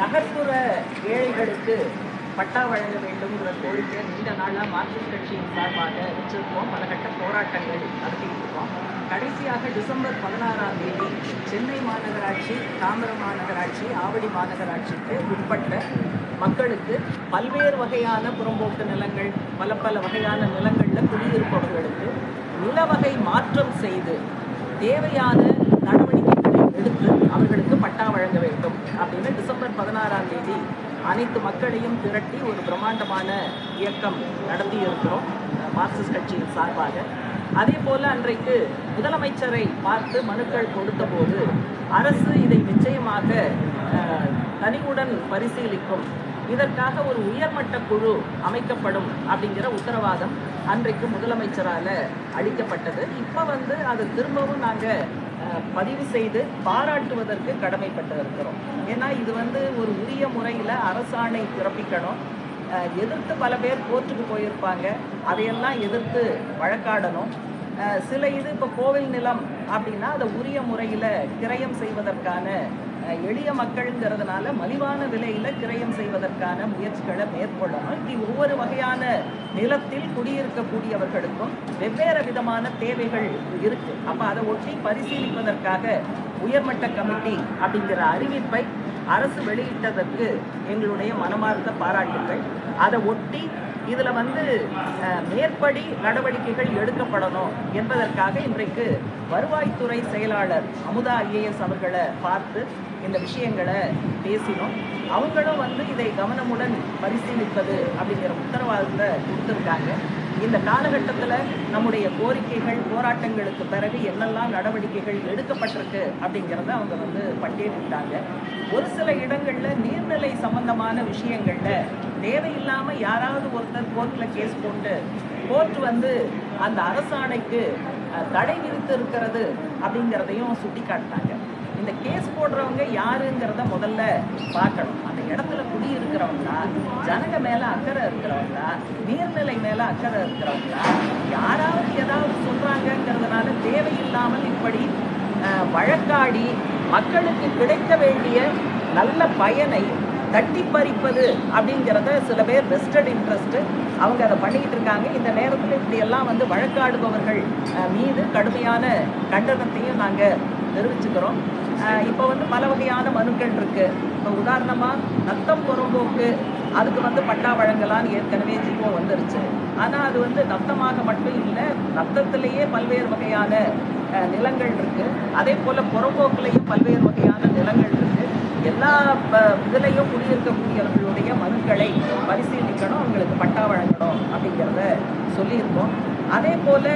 நகர்ப்புற ஏழைகளுக்கு பட்டா வழங்க வேண்டும்ங்கிற கோரிக்கை நீண்ட நாளாக மார்க்சிஸ்ட் கட்சியின் சார்பாக வச்சிருக்கோம். பல கட்ட போராட்டங்கள் நடத்தியிருக்கோம் இருக்கோம். கடைசியாக டிசம்பர் பதினாறாம் தேதி சென்னை மாநகராட்சி தாமிரம் மாநகராட்சி ஆவடி மாநகராட்சிக்கு உட்பட்ட மக்களுக்கு பல்வேறு வகையான புறம்போக்கு நிலங்கள் பல பல வகையான நிலங்களில் குடியிருப்பவர்களுக்கு நில வகை மாற்றம் செய்து தேவையான நடவடிக்கைகளை எடுத்து அவர்களுக்கு பட்டா வழங்க வேண்டும் அப்படின்னு டிசம்பர் பதினாறாம் தேதி அனைத்து மக்களையும் திரட்டி ஒரு பிரம்மாண்டமான இயக்கம் நடத்தி இருக்கிறோம் மார்க்சிஸ்ட் கட்சியின் சார்பாக. அதே போல அன்றைக்கு முதலமைச்சரை பார்த்து மனுக்கள் கொடுத்தபோது அரசு இதை நிச்சயமாக தனிவுடன் பரிசீலிக்கும். இதற்காக ஒரு உயர்மட்ட குழு அமைக்கப்படும் அப்படிங்கிற உத்தரவாதம் அன்றைக்கு முதலமைச்சரால் அளிக்கப்பட்டது. இப்போ வந்து அதை திரும்பவும் நாங்கள் பதிவு செய்து பாராட்டுவதற்கு கடமைப்பட்டு இருக்கிறோம் ஏன்னா இது வந்து ஒரு உரிய முறையில் அரசாணை பிறப்பிக்கணும். எதிர்த்து பல பேர் கோர்ட்டுக்கு போயிருப்பாங்க. அதையெல்லாம் எதிர்த்து வழக்காடணும். சில இது இப்போ கோவில் நிலம் அப்படின்னா அதை உரிய முறையில் கிரயம் செய்வதற்கான எளிய மக்கள்ங்கிறதுனால மலிவான விலையில் கிரயம் செய்வதற்கான முயற்சிகளை மேற்கொள்ளணும். இப்படி ஒவ்வொரு வகையான நிலத்தில் குடியிருக்கக்கூடியவர்களுக்கும் வெவ்வேறு விதமான தேவைகள் இருக்கு. அப்ப அதை ஒட்டி பரிசீலிப்பதற்காக உயர்மட்ட கமிட்டி அப்படிங்கிற அறிவிப்பை அரசு வெளியிட்டதற்கு எங்களுடைய மனமார்ந்த பாராட்டுகள் அதை ஒட்டி இதில் வந்து மேற்படி நடவடிக்கைகள் எடுக்கப்படணும் என்பதற்காக இன்றைக்கு வருவாய்த்துறை செயலாளர் அமுதா ஐஏஎஸ் அவர்களை பார்த்து இந்த விஷயங்களை பேசினோம். அவங்களும் வந்து இதை கவனமுடன் பரிசீலிப்பது அப்படிங்கிற உத்தரவாதத்தை கொடுத்துருக்காங்க. இந்த காலகட்டத்தில் நம்முடைய கோரிக்கைகள் போராட்டங்களுக்கு பிறகு என்னெல்லாம் நடவடிக்கைகள் எடுக்கப்பட்டிருக்கு அப்படிங்கிறத அவங்க வந்து பட்டியலிட்டாங்க. ஒரு சில இடங்களில் நீர்நிலை சம்பந்தமான விஷயங்களில் தேவையில்லாமல் யாராவது ஒருத்தர் கோர்ட்டில் கேஸ் போட்டு கோர்ட் வந்து அந்த அரசாணைக்கு தடை விதித்து இருக்கிறது அப்படிங்கிறதையும் சுட்டி காட்டினாங்க இந்த கேஸ் போடுறவங்க யாருங்கிறத முதல்ல பார்க்கணும். அந்த இடத்துல குடியிருக்கிறவங்களா ஜனங்க மேல அக்கறை இருக்கிறவங்களா நீர்நிலை மேல அக்கறை இருக்கிறவங்களா யாராவது ஏதாவது சொல்கிறாங்கங்கிறதுனால தேவையில்லாமல் இப்படி வழக்காடி மக்களுக்கு கிடைக்க வேண்டிய நல்ல பயனை தட்டி பறிப்பது அப்படிங்கிறத சில பேர் வெஸ்டட் இன்ட்ரெஸ்ட்டு அவங்க அதை பண்ணிக்கிட்டு இருக்காங்க. இந்த நேரத்தில் இப்படியெல்லாம் வந்து வழக்காடுபவர்கள் மீது கடுமையான கண்டனத்தையும் நாங்கள் தெரிவிச்சுக்கிறோம். இப்போ வந்து பல வகையான மனுக்கள் இருக்குது இப்போ உதாரணமாக நத்தம் புறம்போக்கு அதுக்கு வந்து பட்டா வழங்கலான்னு ஏற்கனவே ஜிஓ வந்துருச்சு. ஆனால் அது வந்து நத்தமாக மட்டும் இல்லை நத்தத்திலேயே பல்வேறு வகையான நிலங்கள் இருக்குது அதே போல் புறம்போக்குலேயும் பல்வேறு வகையான நிலங்கள் இருக்குது எல்லா ப- இதுலையும் குடியிருக்கக்கூடியவர்களுடைய மனுக்களை பரிசீலிக்கணும் அவங்களுக்கு பட்டா வழங்கணும் அப்படிங்கிறத சொல்லியிருக்கோம். அதே போல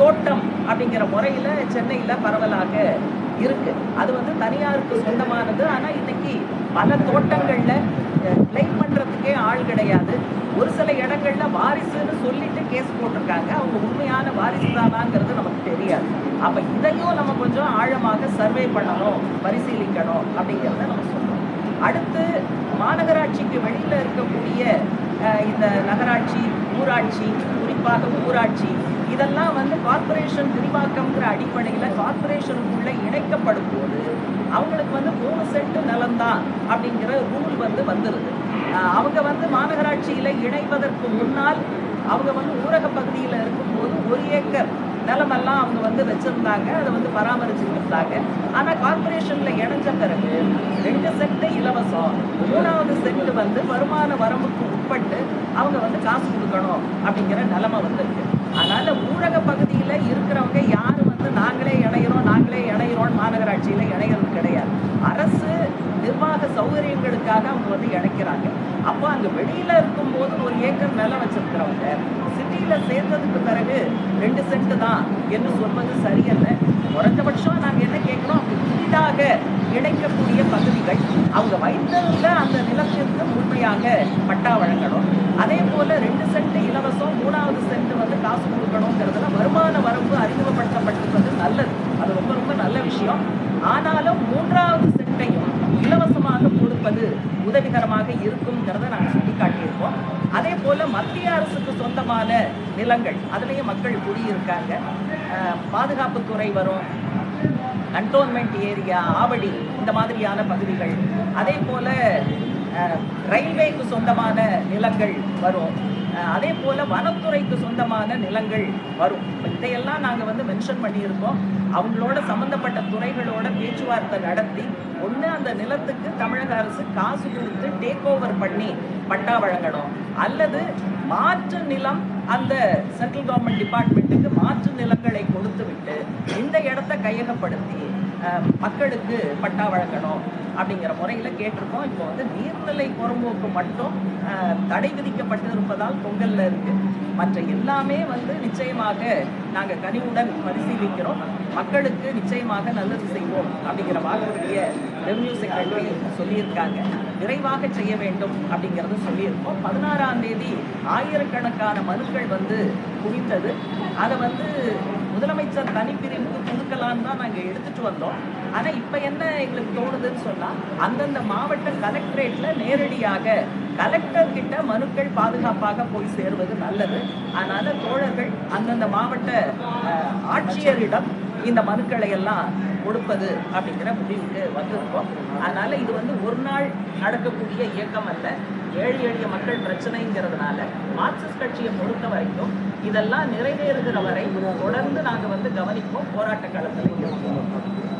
தோட்டம் அப்படிங்கிற முறையில் சென்னையில் பரவலாக இருக்குது அது வந்து தனியாருக்கு சொந்தமானது. ஆனால் இன்னைக்கு பல தோட்டங்களில் கிளைம் பண்ணுறதுக்கே ஆள் கிடையாது. ஒரு சில இடங்கள்ல வாரிசுன்னு சொல்லிட்டு கேஸ் போட்டிருக்காங்க. அவங்க உண்மையான வாரிசு தானாங்கிறது நமக்கு தெரியாது. அப்போ இதையும் நம்ம கொஞ்சம் ஆழமாக சர்வே பண்ணணும் பரிசீலிக்கணும் அப்படிங்கிறத நம்ம சொல்லணும் அடுத்து மாநகராட்சிக்கு வெளியில் இருக்கக்கூடிய இந்த நகராட்சி ஊராட்சி குறிப்பாக ஊராட்சி இதெல்லாம் வந்து கார்ப்பரேஷன் விரிவாக்கம்ங்கிற அடிப்படையில் கார்ப்பரேஷனுக்குள்ள இணைக்கப்படும் போது அவங்களுக்கு வந்து மூணு செட்டு நிலம்தான் அப்படிங்கிற ரூல் வந்து வந்துருது. அவங்க வந்து மாநகராட்சியில் இணைவதற்கு முன்னால் அவங்க வந்து ஊரக பகுதியில் இருக்கும்போது ஒரு ஏக்கர் நிலமெல்லாம் அவங்க வந்து வச்சுருந்தாங்க. அதை வந்து பராமரிச்சுட்டு இருந்தாங்க ஆனால் கார்ப்பரேஷனில் இணைஞ்ச பிறகு ரெண்டு செட்டு இலவசம் மூணாவது செட்டு வந்து வருமான வரம்புக்கு உட்பட்டு அவங்க வந்து காசு கொடுக்கணும் அப்படிங்கிற நிலமை வந்திருக்கு. அதனால ஊரக பகுதியில் இருக்கிறவங்க யாரும் வந்து நாங்களே இணையிறோம் நாங்களே இணையிறோம் மாநகராட்சியில் இணையிறது கிடையாது. அரசு நிர்வாக சௌகரியங்களுக்காக அவங்க வந்து இணைக்கிறாங்க. அப்போ அங்கே வெளியில இருக்கும்போது ஒரு ஏக்கர் நிலம் வச்சிருக்கிறவங்க சிட்டியில சேர்ந்ததுக்கு பிறகு ரெண்டு சென்ட் தான் என்று சொல்வது சரியல்ல. குறைஞ்சபட்சம் நாங்கள் என்ன கேட்குறோம்? புதிதாக இணைக்கக்கூடிய பகுதிகள். அவங்க வைத்திருந்த அந்த நிலத்திற்கு முழுமையாக பட்டா வழங்கணும். அதே போல ரெண்டு சென்ட் இலவசம் மூணாவது சென்ட் வந்து காசு கொடுக்கணுங்கிறதுல வருமான வரம்பு அறிமுகப்படுத்தப்பட்டிருப்பது நல்லது. அது ரொம்ப ரொம்ப நல்ல விஷயம். ஆனாலும் மூன்றாவது சென்ட்டையும் இலவசமாக கொடுப்பது உதவிகரமாக இருக்குங்கிறத நாங்கள் சுட்டிக்காட்டியிருக்கோம். அதே போல மத்திய அரசுக்கு சொந்தமான நிலங்கள் அதுலேயும் மக்கள் குடியிருக்காங்க. பாதுகாப்புத்துறை வரும். கண்டோன்மெண்ட் ஏரியா ஆவடி இந்த மாதிரியான பகுதிகள். அதே போல ரயில்வேக்கு சொந்தமான நிலங்கள் வரும். அதே போல வனத்துறைக்கு சொந்தமான நிலங்கள் வரும். இதையெல்லாம் நாங்க வந்து மென்ஷன் பண்ணியிருக்கோம். அவங்களோட சம்பந்தப்பட்ட துறைகளோட பேச்சுவார்த்தை நடத்தி ஒண்ணு அந்த நிலத்துக்கு தமிழக அரசு காசு கொடுத்து டேக் ஓவர் பண்ணி பட்டா வழங்கணும். அல்லது மாற்று நிலம் அந்த சென்ட்ரல் கவர்மெண்ட் டிபார்ட்மெண்ட்டுக்கு மாற்று நிலங்களை கொடுத்து விட்டு இந்த இடத்த கையகப்படுத்தி மக்களுக்கு பட்டா வழங்கணும். அப்படிங்கிற முறையில் கேட்டிருக்கோம். இப்போ வந்து நீர்நிலை புறம்போக்கு மட்டும் தடை விதிக்கப்பட்டு இருப்பதால் பொங்கல்ல இருக்கு. மற்ற எல்லாமே வந்து நிச்சயமாக நாங்கள் கனிவுடன் பரிசீலிக்கிறோம். மக்களுக்கு நிச்சயமாக நல்லது செய்வோம் அப்படிங்கிற வாக்குறுதிய ரெவன்யூ செக்ரட்டரி சொல்லியிருக்காங்க. விரைவாக செய்ய வேண்டும் அப்படிங்கிறது சொல்லியிருக்கோம். பதினாறாம் தேதி ஆயிரக்கணக்கான மனுக்கள் வந்து குவிந்தது. அதை வந்து முதலமைச்சர் தனிப்பிரிவுக்கு தான் நாங்கள் எடுத்துட்டு வந்தோம். ஆனால் இப்போ என்ன எங்களுக்கு தோணுதுன்னு சொன்னால் அந்தந்த மாவட்ட கலெக்டரேட்டில் நேரடியாக கலெக்டர் கிட்ட மனுக்கள் பாதுகாப்பாக போய் சேருவது நல்லது. அதனால தோழர்கள் அந்தந்த மாவட்ட ஆட்சியரிடம் இந்த மனுக்களை எல்லாம் கொடுப்பது அப்படிங்கிற முடிவுக்கு வந்திருக்கோம். அதனால இது வந்து ஒரு நாள் நடக்கக்கூடிய இயக்கம் அல்ல. ஏழை எளிய மக்கள் பிரச்சனைங்கிறதுனால மார்க்சிஸ்ட் கட்சியை பொறுத்த வரைக்கும் இதெல்லாம் நிறைவேறுகிற வரை தொடர்ந்து நாங்கள் வந்து கவனிப்போம் போராட்ட களத்தில்